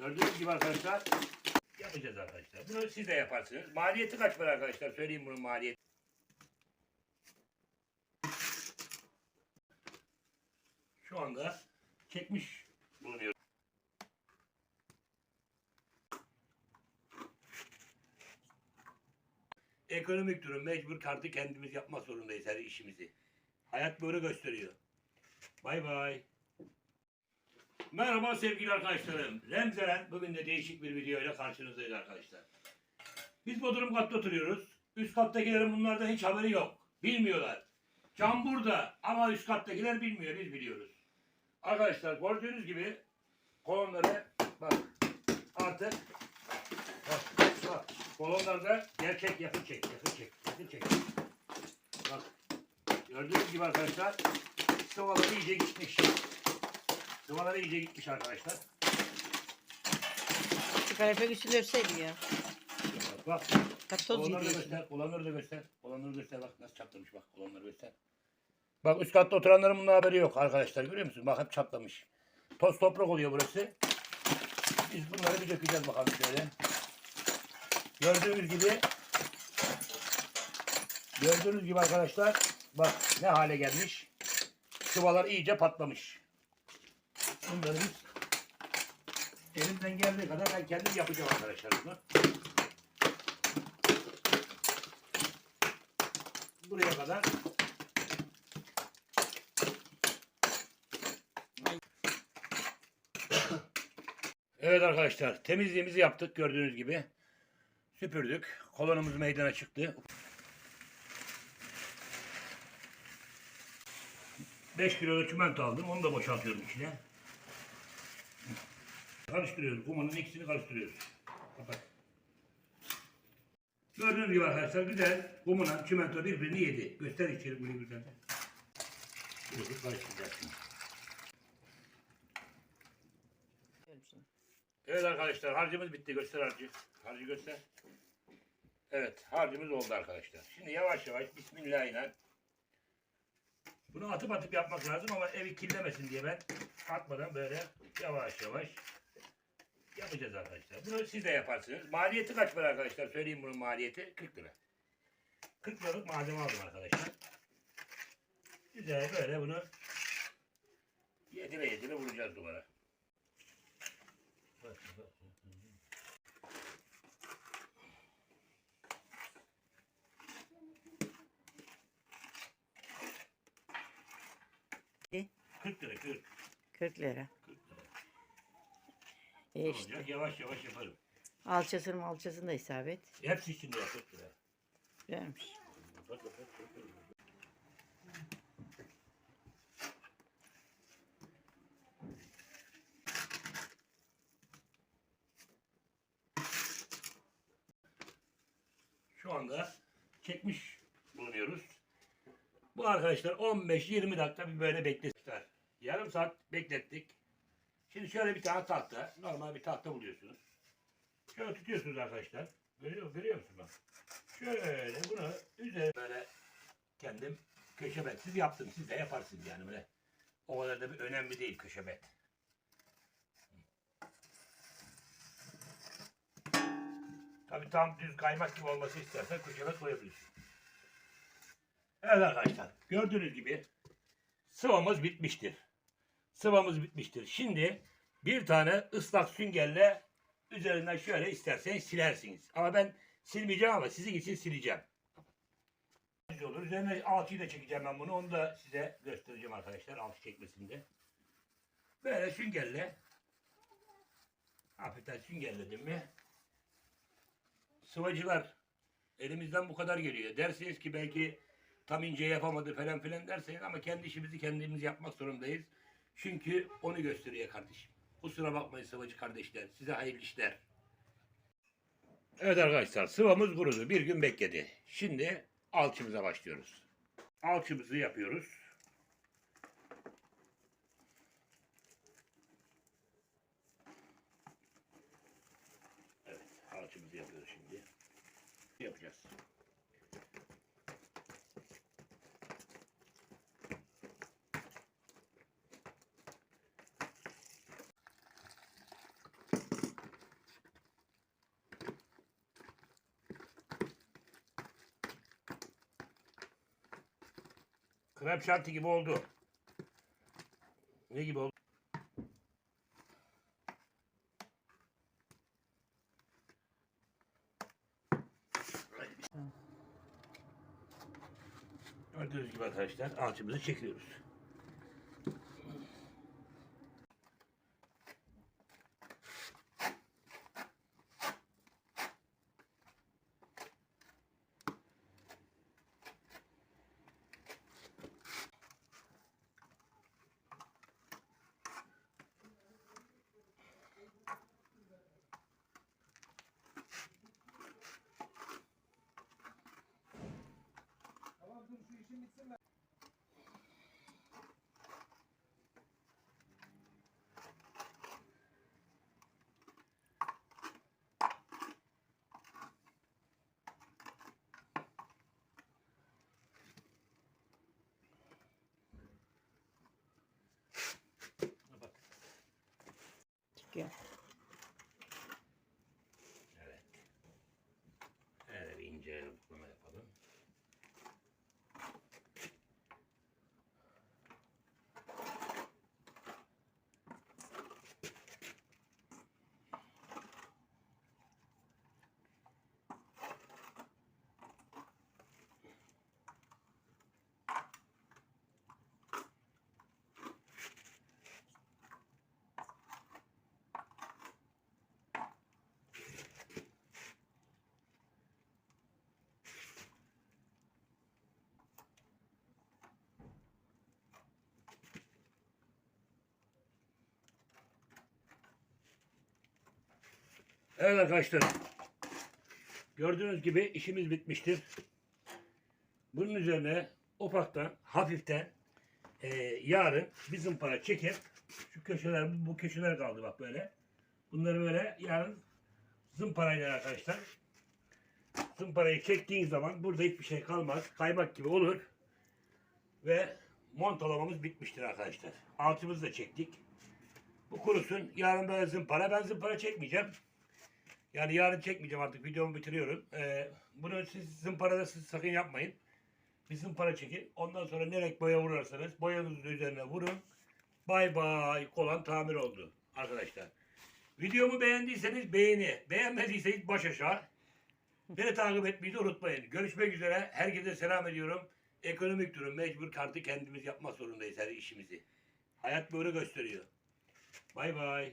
Gördüğünüz gibi arkadaşlar yapacağız arkadaşlar. Bunu siz de yaparsınız. Maliyeti kaç para arkadaşlar? Söyleyeyim bunun maliyeti. Şu anda çekmiş bulunuyor. Ekonomik durum mecbur kartı kendimiz yapmak zorundayız her işimizi. Hayat böyle gösteriyor. Bay bay. Merhaba sevgili arkadaşlarım. Remzeren bugün de değişik bir video ile karşınızdayız arkadaşlar. Biz Bodrum katta oturuyoruz. Üst kattakilerin bunlardan hiç haberi yok. Bilmiyorlar. Cam burada ama üst kattakiler bilmiyor. Biz biliyoruz. Arkadaşlar gördüğünüz gibi kolonları bak artık bak bak kolonlarda gerçek yakın çek yakın çek yakın çek. Bak gördüğünüz gibi arkadaşlar sıvaları iyice gitmiş. Sıvaları iyice gitmiş arkadaşlar. Şu kanepe güçlü verseydi ya. Bak. Bak toz Kolonları da gidiyor. göster. Kolonları da göster. Kolonları göster bak nasıl çatlamış bak. Kolonları göster. Bak üst katta oturanların bunun haberi yok arkadaşlar. Görüyor musun? Bak hep çatlamış. Toz toprak oluyor burası. Biz bunları bir dökeceğiz bakalım şöyle. Gördüğünüz gibi Gördüğünüz gibi arkadaşlar bak ne hale gelmiş. Sıvalar iyice patlamış. Bunları biz elimden geldiği kadar ben kendim yapacağım arkadaşlar bunu. Buraya kadar Evet arkadaşlar temizliğimizi yaptık gördüğünüz gibi. Süpürdük. Kolonumuz meydana çıktı. 5 kilo çimento aldım. Onu da boşaltıyorum içine. Karıştırıyoruz. Kumanın ikisini karıştırıyoruz. Kapat. Gördüğünüz gibi arkadaşlar güzel kumuna çimento birbirini yedi. Göster içeri bunu güzel. Bunu karıştıracağız. Evet arkadaşlar harcımız bitti. Göster harcı. Harcı göster. Evet harcımız oldu arkadaşlar. Şimdi yavaş yavaş Bismillahirrahmanirrahim. Bunu atıp atıp yapmak lazım ama evi kirlemesin diye ben atmadan böyle yavaş yavaş yapacağız arkadaşlar. Bunu siz de yaparsınız. Maliyeti kaç para arkadaşlar? Söyleyeyim bunun maliyeti 40 lira. 40 liralık malzeme aldım arkadaşlar. Güzel böyle bunu yedire yedire vuracağız duvara. Bak, bak, bak. E? 40 lira 40. 40 lira. 40 lira. E işte. Olacak yavaş yavaş yaparım. Alçasının alçasını da isabet. Hepsi içinde ya 40 lira. Vermiş. Bak, bak, bak, bak, bak. Şu anda çekmiş bulunuyoruz. Bu arkadaşlar 15-20 dakika bir böyle beklettiler. Yarım saat beklettik. Şimdi şöyle bir tane tahta, normal bir tahta buluyorsunuz. Şöyle tutuyorsunuz arkadaşlar. Görüyor, görüyor musun bak? Şöyle bunu üzerine böyle kendim köşebetsiz yaptım. Siz de yaparsınız yani böyle. O kadar da bir önemli değil köşebet. Tabi tam düz kaymak gibi olması istersen köşebet koyabilirsin. Evet arkadaşlar gördüğünüz gibi sıvamız bitmiştir. Sıvamız bitmiştir. Şimdi bir tane ıslak süngerle üzerinden şöyle isterseniz silersiniz. Ama ben silmeyeceğim ama sizin için sileceğim. Olur. Üzerine alçıyı da çekeceğim ben bunu. Onu da size göstereceğim arkadaşlar alçı çekmesinde. Böyle süngerle hafiften süngerledim mi sıvacılar elimizden bu kadar geliyor. Dersiniz ki belki tam ince yapamadı falan filan derseniz ama kendi işimizi kendimiz yapmak zorundayız. Çünkü onu gösteriyor kardeşim. Kusura bakmayın sıvacı kardeşler. Size hayırlı işler. Evet arkadaşlar sıvamız kurudu. Bir gün bekledi. Şimdi alçımıza başlıyoruz. Alçımızı yapıyoruz. Evet alçımızı yapıyoruz şimdi. Yapacağız. Web şartı gibi oldu. Ne gibi oldu? Gördüğünüz gibi arkadaşlar alçımızı çekiyoruz. Yeah. Evet arkadaşlar. Gördüğünüz gibi işimiz bitmiştir. Bunun üzerine ufaktan, hafiften e, yarın bizim para çekip şu köşeler, bu, köşeler kaldı bak böyle. Bunları böyle yarın zımparayla arkadaşlar. Zımparayı çektiğin zaman burada hiçbir şey kalmaz. Kaymak gibi olur. Ve montalamamız bitmiştir arkadaşlar. Altımızı da çektik. Bu kurusun. Yarın böyle zımpara. Ben zımpara çekmeyeceğim. Yani yarın çekmeyeceğim artık. Videomu bitiriyorum. Ee, bunu siz zımparada siz sakın yapmayın. Bir zımpara çekin. Ondan sonra ne renk boya vurursanız boyanızın üzerine vurun. Bay bay. Kolan tamir oldu. Arkadaşlar. Videomu beğendiyseniz beğeni. Beğenmediyseniz baş aşağı. Beni takip etmeyi de unutmayın. Görüşmek üzere. Herkese selam ediyorum. Ekonomik durum mecbur kartı kendimiz yapmak zorundayız her işimizi. Hayat böyle gösteriyor. Bay bay.